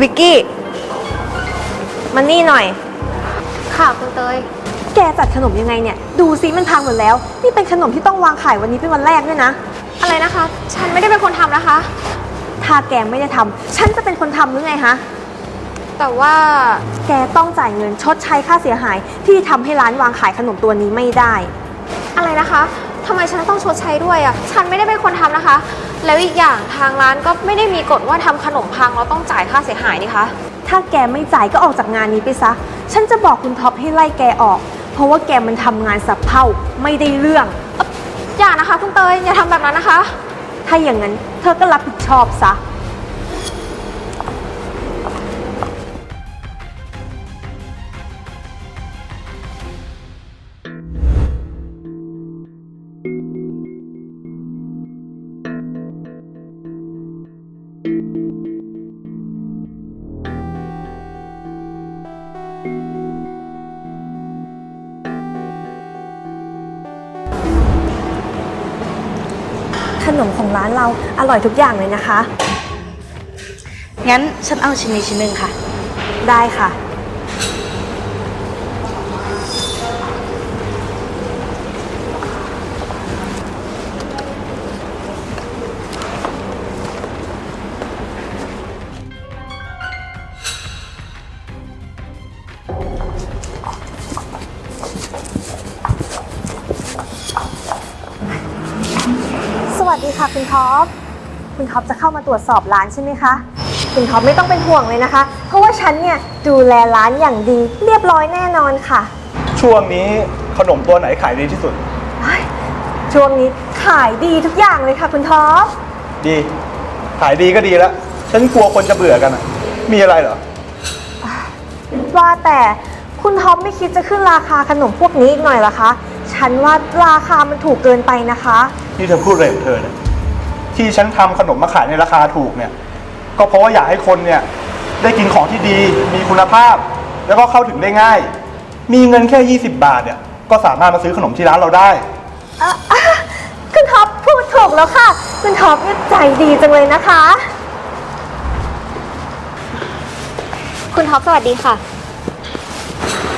วิกกี้มันนี่หน่อย ค่ะคุณเตย แกจัดขนมยังไงเนี่ย ดูซิมันพังหมดแล้ว นี่เป็นขนมที่ต้องวางขายวันนี้เป็นวันแรกด้วยนะ อะไรนะคะ ฉันไม่ได้เป็นคนทำนะคะ ถ้าแกไม่ได้ทำฉันจะเป็นคนทำหรือไงฮะ แต่ว่าแกต้องจ่ายเงินชดใช้ค่าเสียหายที่ทำให้ร้านวางขายขนมตัวนี้ไม่ได้ อะไรนะคะ ทำไมฉันต้องชดใช้ด้วยอะ่ะ ฉันไม่ได้เป็นคนทำนะคะ แล้วอีกอย่างทางร้านก็ไม่ได้มีกฎว่าทำขนมพังแล้วต้องจ่ายค่าเสียหายนี่คะ ถ้าแกไม่จ่ายก็ออกจากงานนี้ไปซะ ฉันจะบอกคุณท็อปให้ไล่แกออก เพราะว่าแกมันทำงานสับเพร่าไม่ได้เรื่อง อย่านะคะคุณเตยอย่าทำแบบนั้นนะคะ ถ้าอย่างนั้นเธอก็รับผิดชอบซะ นมของร้านเราอร่อยทุกอย่างเลยนะคะ งั้นฉันเอาชิ้นนี้ชิ้นหนึ่งค่ะ ได้ค่ะ ท็อป คุณท็อปจะเข้ามาตรวจสอบร้านใช่ไหมคะ คุณท็อปไม่ต้องเป็นห่วงเลยนะคะ เพราะว่าฉันเนี่ยดูแลร้านอย่างดีเรียบร้อยแน่นอนค่ะ ช่วงนี้ขนมตัวไหนขายดีที่สุดเฮ้ยช่วงนี้ขายดีทุกอย่างเลยค่ะคุณท็อป ดี ขายดีก็ดีแล้ว ฉันกลัวคนจะเบื่อกันอะมีอะไรเหรอ ว่าแต่คุณท็อปไม่คิดจะขึ้นราคาขนมพวกนี้อีกหน่อยเหรอคะ ฉันว่าราคามันถูกเกินไปนะคะ นี่เธอพูดอะไรของเธอเนี่ย ที่ฉันทำขนมมาขายในราคาถูกเนี่ย ก็เพราะว่าอยากให้คนเนี่ยได้กินของที่ดีมีคุณภาพ แล้วก็เข้าถึงได้ง่าย มีเงินแค่ 20 บาทเนี่ยก็สามารถมาซื้อขนมที่ร้านเราได้อะอะคุณท็อปพูดถูกแล้วค่ะ คุณท็อปเนี่ยใจดีจังเลยนะคะ คุณท็อปสวัสดีค่ะ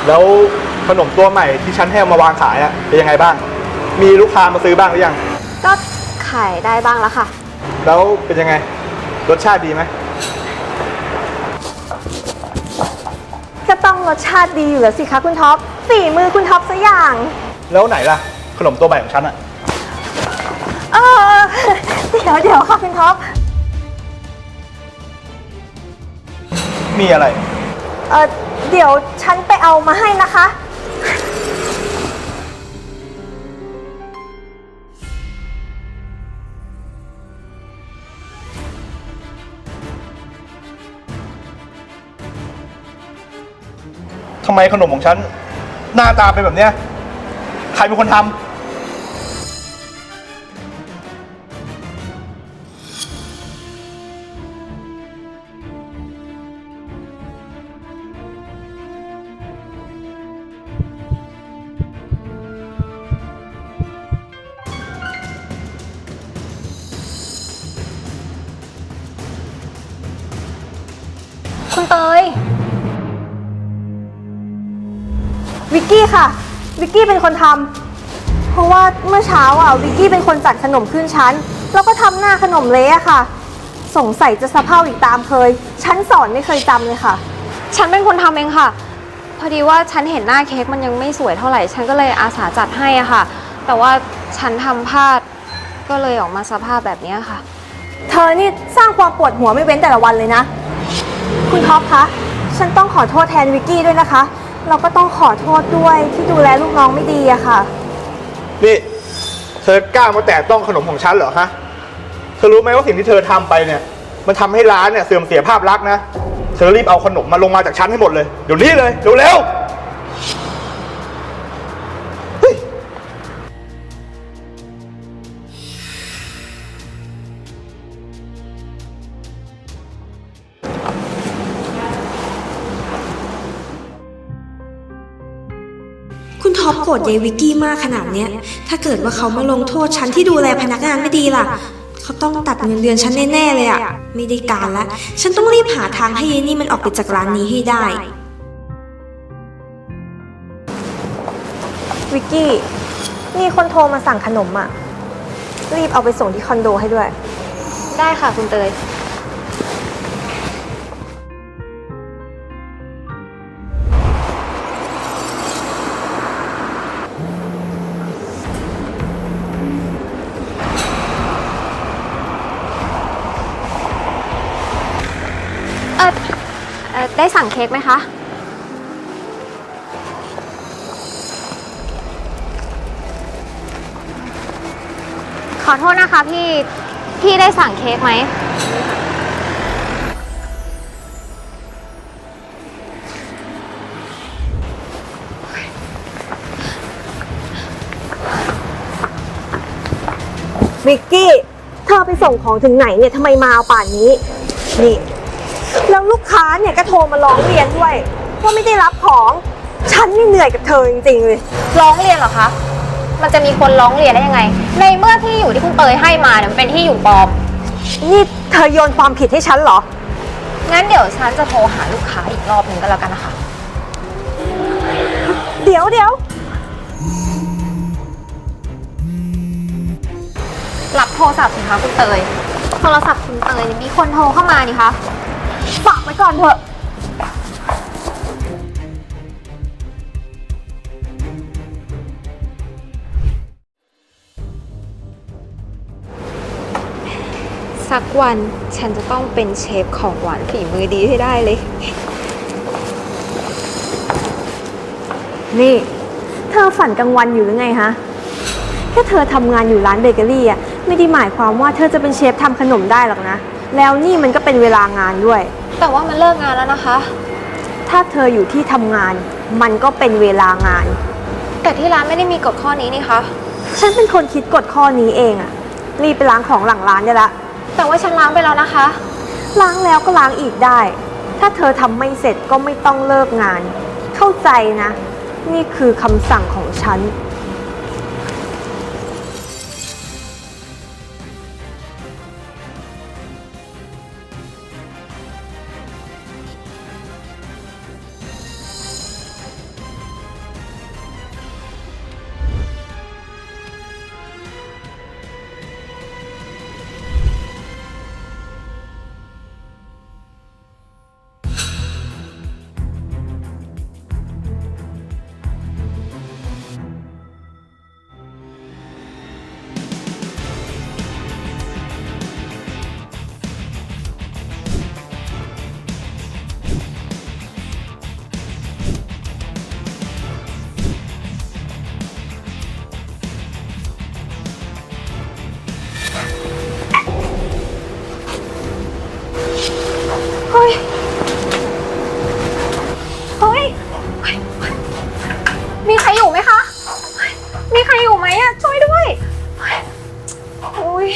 แล้วขนมตัวใหม่ที่ฉันให้เอามาวางขายอะเป็นยังไงบ้าง มีลูกค้ามาซื้อบ้างหรือยัง ก็ ขายได้บ้างแล้วค่ะ แล้วเป็นยังไง รสชาติดีไหมก็ต้องรสชาติดีอยู่แล้วสิคะคุณท็อปฝีมือคุณท็อปสักอย่าง แล้วไหนล่ะ ขนมตัวใหม่ของฉันอะเออ เดี๋ยวเดี๋ยวค่ะคุณท็อปมีอะไร เออเดี๋ยวฉันไปเอามาให้นะคะ ไมขนมของฉัน หน้าตาเป็นแบบเนี้ย ใครเป็นคนทำ วิกกี้ค่ะ วิกกี้เป็นคนทำเพราะว่าเมื่อเช้าอะวิกกี้เป็นคนจัดขนมขึ้นชั้น แล้วก็ทำหน้าขนมเละอะค่ะ สงสัยจะสะเพร่าอีกตามเคย ฉันสอนไม่เคยจำเลยค่ะ ฉันเป็นคนทำเองค่ะ พอดีว่าฉันเห็นหน้าเค้กมันยังไม่สวยเท่าไหร่ ฉันก็เลยอาสาจัดให้อะค่ะ แต่ว่าฉันทำพลาดก็เลยออกมาสภาพแบบเนี้ยค่ะ เธอนี่สร้างความปวดหัวไม่เว้นแต่ละวันเลยนะ คุณท็อปคะ ฉันต้องขอโทษแทนวิกกี้ด้วยนะคะ เราก็ต้องขอโทษด้วยที่ดูแลลูกน้องไม่ดีอะค่ะ นี่ เธอกล้ามาแตะต้องขนมของฉันเหรอฮะ เธอรู้ไหมว่าสิ่งที่เธอทำไปเนี่ย มันทำให้ร้านเนี่ยเสื่อมเสียภาพลักษณ์นะ เธอรีบเอาขนมมาลงมาจากชั้นให้หมดเลย เดี๋ยวนี้เลย เร็วๆ ท็อปโกรธยายวิกกี้มากขนาดเนี้ย ถ้าเกิดว่าเขามาลงโทษฉันที่ดูแลพนักงานไม่ดีล่ะ เขเขาต้องตัดเงินเดือนฉันแน่ๆเลยอะไม่ได้การละ ฉันต้องรีบหาทางให้เยนี่มันออกไปจากร้านนี้ให้ได้ วิกกี้มีคนโทรมาสั่งขนมอะรีบเอาไปส่งที่คอนโดให้ด้วย ได้ค่ะคุณเตย เออเอ่อได้สั่งเค้กไหมคะ ขอโทษนะคะพี่ พี่ได้สั่งเค้กไหม วิกกี้ เธอไปส่งของถึงไหนเนี่ยทำไมมาเอาป่านนี้ นี่ แล้วลูกค้าเนี่ยก็โทรมาร้องเรียนด้วยว่าไม่ได้รับของ ฉันนี่เหนื่อยกับเธอจริงๆเลย ร้องเรียนเหรอคะ มันจะมีคนร้องเรียนได้ยังไง ในเมื่อที่อยู่ที่คุณเตยให้มาเนี่ยมันเป็นที่อยู่ปลอม นี่เธอโยนความผิดให้ฉันเหรอ งั้นเดี๋ยวฉันจะโทรหาลูกค้าอีกรอบหนึ่งก็แล้วกันนะคะ เดี๋ยวเดี๋ยวรับโทรศัพท์สิคะคุณเตย โทรศัพท์คุณเตยเนี่ยมีคนโทรเข้ามานี่คะ ฝากไว้ก่อนเถอะ สักวันฉันจะต้องเป็นเชฟของหวานฝีมือดีให้ได้เลย นี่ เธอฝันกลางวันอยู่หรือไงฮะ แค่เธอทำงานอยู่ร้านเบเกอรี่อะไม่ได้หมายความว่าเธอจะเป็นเชฟทำขนมได้หรอกนะ แล้วนี่มันก็เป็นเวลางานด้วย แต่ว่ามันเลิกงานแล้วนะคะ ถ้าเธออยู่ที่ทำงาน มันก็เป็นเวลางาน แต่ที่ร้านไม่ได้มีกฎข้อนี้นี่คะ ฉันเป็นคนคิดกฎข้อนี้เองอะรีบไปล้างของหลังร้านได้ละ แต่ว่าฉันล้างไปแล้วนะคะ ล้างแล้วก็ล้างอีกได้ ถ้าเธอทำไม่เสร็จก็ไม่ต้องเลิกงาน เข้าใจนะ นี่คือคำสั่งของฉัน มีใครอยู่ไหมคะ มีใครอยู่ไหมอะช่วยด้วยโอ้ย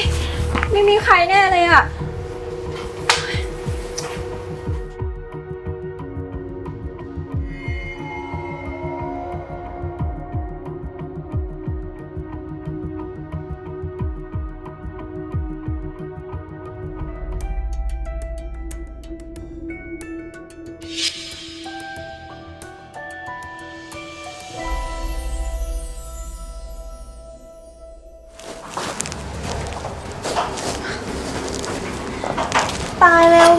ไม่มีใครแน่เลยอะ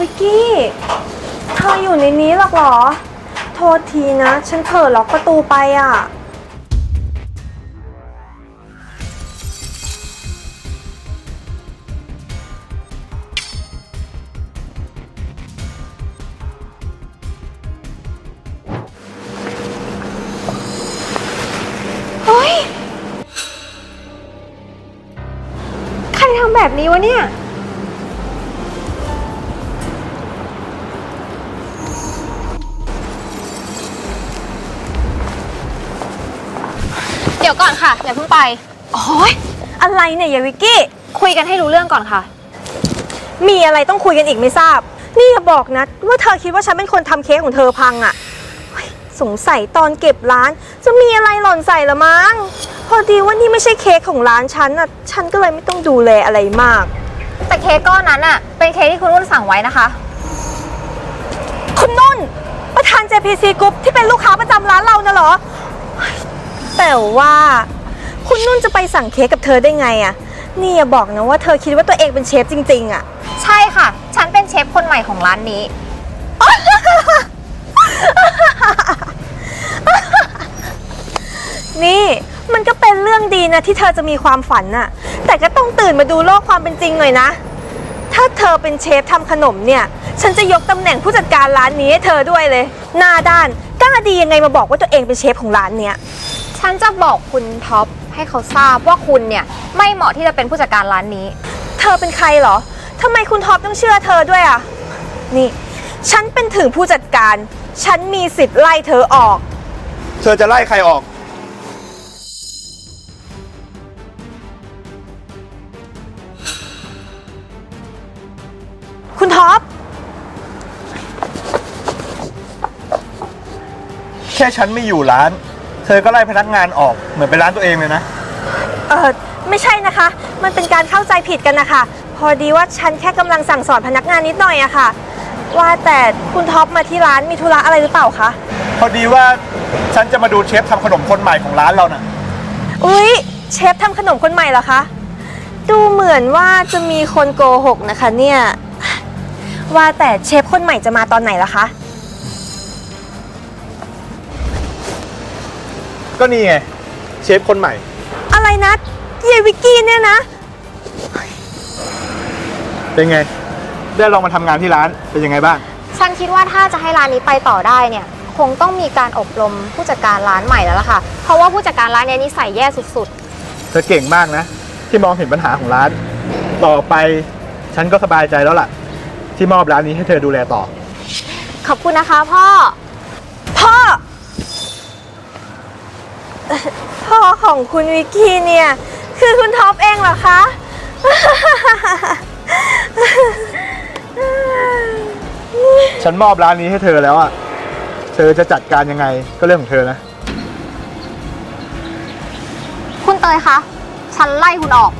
ววิกกี้ เธออยู่ในนี้หรอกเหรอ โทษทีนะ ฉันเผลอล็อกประตูไปอะ เฮ้ย ใครทำแบบนี้วะเนี่ย เดี๋ยวก่อนค่ะ อย่าเพิ่งไป โอ้ยอะไรเนี่ยยายวิกกี้ คุยกันให้รู้เรื่องก่อนค่ะ มีอะไรต้องคุยกันอีกไม่ทราบ นี่อย่าบอกนะว่าเธอคิดว่าฉันเป็นคนทำเค้กของเธอพังอะ่ะเฮ้ยสงสัยตอนเก็บร้าน จะมีอะไรหล่นใส่ละมั้ง พอดีว่านี่ไม่ใช่เค้กของร้านฉันอะ ฉันก็เลยไม่ต้องดูแลอะไรมาก แต่เค้กก้อนนั้นอะเป็นเค้กที่คุณนุ่นสั่งไว้นะคะ คุณนุ่น ประธาน JPC Group ที่เป็นลูกค้าประจำร้านเราน่ะเหรอ แต่ว่า คุณนุ่นจะไปสั่งเค้กกับเธอได้ไงอะนี่อย่าบอกนะว่าเธอคิดว่าตัวเองเป็นเชฟจริง ๆอะใช่ค่ะ ฉันเป็นเชฟคนใหม่ของร้านนี้ นี่มันก็เป็นเรื่องดีนะที่เธอจะมีความฝันน่ะ แต่ก็ต้องตื่นมาดูโลกความเป็นจริงหน่อยนะ ถ้าเธอเป็นเชฟทำขนมเนี่ย ฉันจะยกตำแหน่งผู้จัดการร้านนี้ให้เธอด้วยเลย หน้าด้านกล้าดียังไงมาบอกว่าตัวเองเป็นเชฟของร้านเนี้ย ฉันจะบอกคุณท็อปให้เขาทราบว่าคุณเนี่ยไม่เหมาะที่จะเป็นผู้จัดการร้านนี้ เธอเป็นใครเหรอทำไมคุณท็อปต้องเชื่อเธอด้วยอะ นี่ ฉันเป็นถึงผู้จัดการ ฉันมีสิทธิ์ไล่เธอออก เธอจะไล่ใครออก คุณท็อป แค่ฉันไม่อยู่ร้าน เธอก็ไล่พนักงานออกเหมือนเป็นร้านตัวเองเลยนะ เออไม่ใช่นะคะ มันเป็นการเข้าใจผิดกันนะคะ พอดีว่าฉันแค่กำลังสั่งสอนพนักงานนิดหน่อยอะค่ะ ว่าแต่คุณท็อปมาที่ร้านมีธุระอะไรหรือเปล่าคะ พอดีว่าฉันจะมาดูเชฟทำขนมคนใหม่ของร้านเราน่ะ อุ๊ย เชฟทำขนมคนใหม่เหรอคะ ดูเหมือนว่าจะมีคนโกหกนะคะเนี่ย ว่าแต่เชฟคนใหม่จะมาตอนไหนล่ะคะ ก็นี่ไง เชฟคนใหม่ อะไรนะเยวิกกี้เนี่ยนะ เป็นไง ได้ลองมาทำงานที่ร้าน เป็นยังไงบ้าง ฉันคิดว่าถ้าจะให้ร้านนี้ไปต่อได้เนี่ย คงต้องมีการอบรมผู้จัดการร้านใหม่แล้วล่ะค่ะ เพราะว่าผู้จัดการร้านเนี้นิสัยแย่สุดเธอเก่งมากนะ ที่มองเห็นปัญหาของร้าน ต่อไปฉันก็สบายใจแล้วล่ะ ที่มอบร้านนี้ให้เธอดูแลต่อ ๆ ขอบคุณนะคะพ่อ พ่อเอ่อ พ่อของคุณวิกกี้เนี่ย คือคุณท็อปเองเหรอคะ ฉันมอบร้านนี้ให้เธอแล้วอะ เธอจะจัดการยังไงก็เรื่องของเธอนะ คุณเตยคะ ฉันไล่คุณออก